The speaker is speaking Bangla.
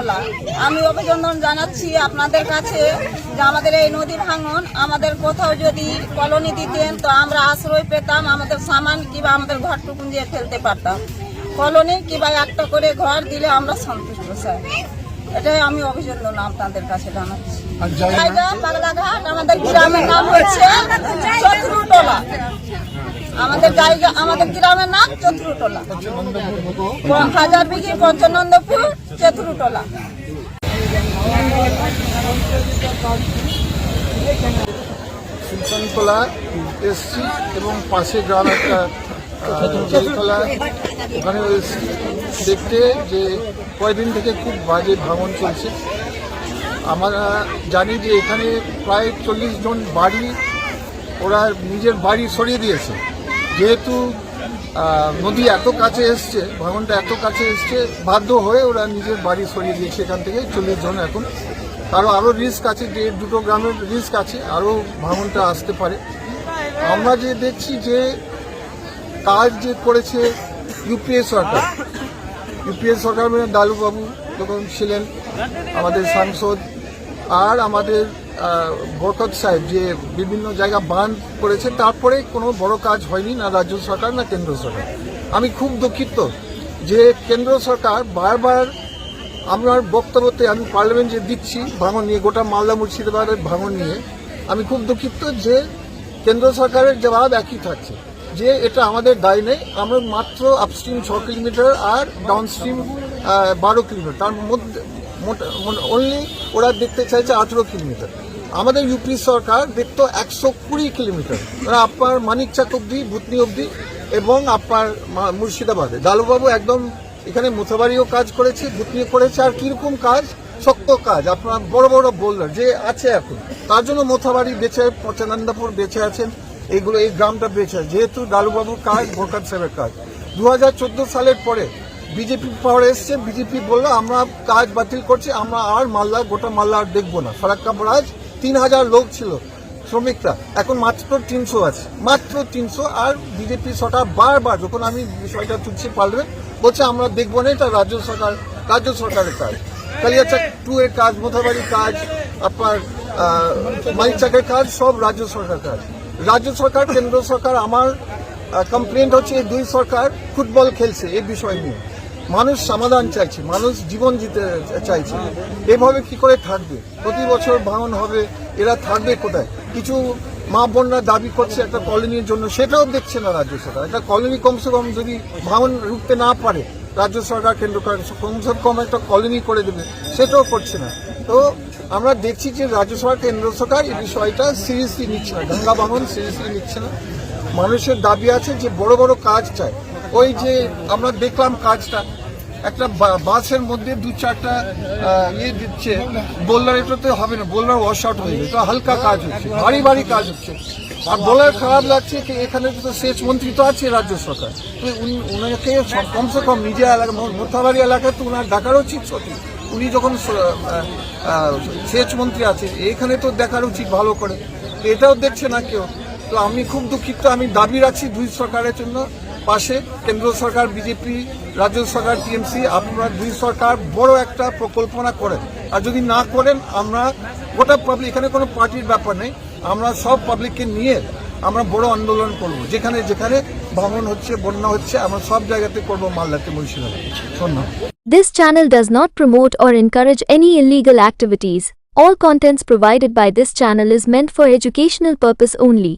শত্রুতলা আমি অভিনন্দন জানাচ্ছি আপনাদের কাছে যে আমাদের এই নদী ভাঙন আমাদের কোথাও যদি কলোনি দিতেন তো আমরা আশ্রয় পেতাম আমাদের সামান কিংবা আমাদের ঘরটুকুন দিয়ে ফেলতে পারতাম। কলোনি কিংবা একটা করে ঘর দিলে আমরা সন্তুষ্ট স্যার। এটাই আমি অভিনন্দন আপনাদের কাছে জানাচ্ছি। জায়গা পাগলাঘাট আমাদের গ্রামের নাম হচ্ছে চতুরুটলা আমাদের জায়গা, আমাদের গ্রামের নাম চতুরুটলা। হাজার বিঘি পঞ্চানন্দপুর, চতুরুটলা। সুলতানতলা এসছি এবং পাশে গ্রাম একটা জলতলা ওখানে এসছি। দেখতে যে কয়দিন থেকে খুব বাজে ভাঙন চলছে। আমরা জানি যে এখানে প্রায় চল্লিশ জন বাড়ি ওরা নিজের বাড়ি সরিয়ে দিয়েছে। যেহেতু নদী এত কাছে এসছে ভাঙনটা এত কাছে এসছে, বাধ্য হয়ে ওরা নিজের বাড়ি সরিয়ে দিয়েছে এখান থেকে চল্লিশ জন এখন। আরও আরও রিস্ক আছে যে দুটো গ্রামের রিস্ক আছে, আরও ভাঙনটা আসতে পারে। আমরা যে দেখছি যে কাজ যে করেছে ইউপিএ সরকার ইউপিএ সরকার মানে ডালুবাবু যখন ছিলেন আমাদের সাংসদ, আর আমাদের বরকত সাহেব যে বিভিন্ন জায়গা বাঁধ করেছে, তারপরে কোনো বড় কাজ হয়নি না রাজ্য সরকার, না কেন্দ্র সরকার। আমি খুব দুঃখিত যে কেন্দ্র সরকার বারবার আমার বক্তব্যতে আমি পার্লামেন্ট যে দিচ্ছি, ভাঙন নিয়ে, গোটা মালদা মুর্শিদাবাদের ভাঙন নিয়ে, আমি খুব দুঃখিত যে কেন্দ্র সরকারের জবাব একই থাকছে, যে এটা আমাদের দায় নেই। আমরা মাত্র আপস্ট্রিম ছ কিলোমিটার আর ডাউনস্ট্রিম বারো কিলোমিটার। তার মধ্যে অনলি ওরা দেখতে চাইছে আঠেরো কিলোমিটার। আমাদের ইউপি সরকার দেখতো একশো কুড়ি কিলোমিটার। ওরা আপনার মানিকচাক অব্দি ভুতনি অব্দি এবং আপনার মুর্শিদাবাদে। দালুবাবু একদম এখানে মুথাবাড়িও কাজ করেছে ভুতনি করেছে, আর কীরকম কাজ? শক্ত কাজ। আপনার বড় বড় বোল্ডার, যে আছে এখন। তার জন্য মোথাবাড়ি বেঁচে, পচানন্দপুর বেঁচে আছেন, এইগুলো এই গ্রামটা বেঁচে যেহেতু ডালুবাবুর কাজ ভোরকাত সাহেবের কাজ। দু হাজার চোদ্দ সালের পরে বিজেপি পাওয়ার এসছে, বিজেপি বলল, আমরা কাজ বাতিল করছি, আমরা আর মাল্লা গোটা মাল্লা আর দেখব না। ফারাক্কা বরাজ, তিন হাজার লোক ছিল, শ্রমিকরা। এখন মাত্র তিনশো আছে। মাত্র তিনশো, আর বিজেপি সরকার বারবার, যখন আমি বিষয়টা তুলছি পারবেন বলছে, আমরা দেখব না, এটা রাজ্য সরকার, রাজ্য সরকারের কাজ। কালিয়াচাক টু এর কাজ, মোথাবাড়ির কাজ, আপনার মাইচাকের কাজ, সব রাজ্য সরকার কাজ। রাজ্য সরকার, কেন্দ্র সরকার, আমার কমপ্লেন্ট হচ্ছে, এই দুই সরকার ফুটবল খেলছে, এই বিষয় নিয়ে। মানুষ সমাধান চাইছে, মানুষ জীবন জিতে চাইছে। এভাবে কি করে থাকবে? প্রতি বছর ভাঙন হবে, এরা থাকবে কোথায়? কিছু মা বোনরা দাবি করছে একটা কলোনির জন্য, সেটাও দেখছে না রাজ্য সরকার। একটা কলোনি কমসে কম যদি ভাঙন রুখতে না পারে, রাজ্য সরকার কেন্দ্র কমসে কম একটা কলোনি করে দেবে, সেটাও করছে না। তো আমরা দেখছি যে রাজ্য সরকার, কেন্দ্র সরকার এই বিষয়টা সিরিয়াসলি নিচ্ছে না। গঙ্গা ভাঙন সিরিয়াসলি নিচ্ছে না। মানুষের দাবি আছে যে বড় বড় কাজ চায়। ওই যে আমরা দেখলাম কাজটা একটা বাসের মধ্যে দু চারটা ইয়ে দিচ্ছে। বোল্ডার এটাতে হবে না বোল্ডার ওয়াশ আউট হয়ে যাবে। হালকা কাজ হচ্ছে, ভারী ভারী কাজ হচ্ছে। আর বলার খারাপ লাগছে কি, এখানে তো সেচ মন্ত্রী তো আছে রাজ্য সরকার। তো উনি- উনাকে কমসে কম নিজের এলাকা মোথাবাড়ি এলাকায় তো ওনার ডাকার উচিত সঠিক। উনি যখন সেচ মন্ত্রী আছে, এখানে তো দেখার উচিত ভালো করে। এটাও দেখছে না কেউ। তো আমি খুব দুঃখিত, আমি দাবি রাখছি দুই সরকারের জন্য। পাশে কেন্দ্র সরকার বিজেপি রাজ্য সরকার টিএমসি আপনারা দুই সরকার বড় একটা প্রকল্পনা করেন আর যদি না করেন, আমরা গোটা পাবলিক এখানে কোনো পার্টির ব্যাপার নেই, আমরা সব পাবলিককে নিয়ে আমরা বড় আন্দোলন করব যেখানে যেখানে ভাঙন হচ্ছে, বন্যা হচ্ছে, আমরা সব জায়গাতে করব মালদাতে মুর্শিদাবাদে ধন্যবাদ This channel does not promote or encourage any illegal activities. All contents provided by this channel is meant for educational purpose only.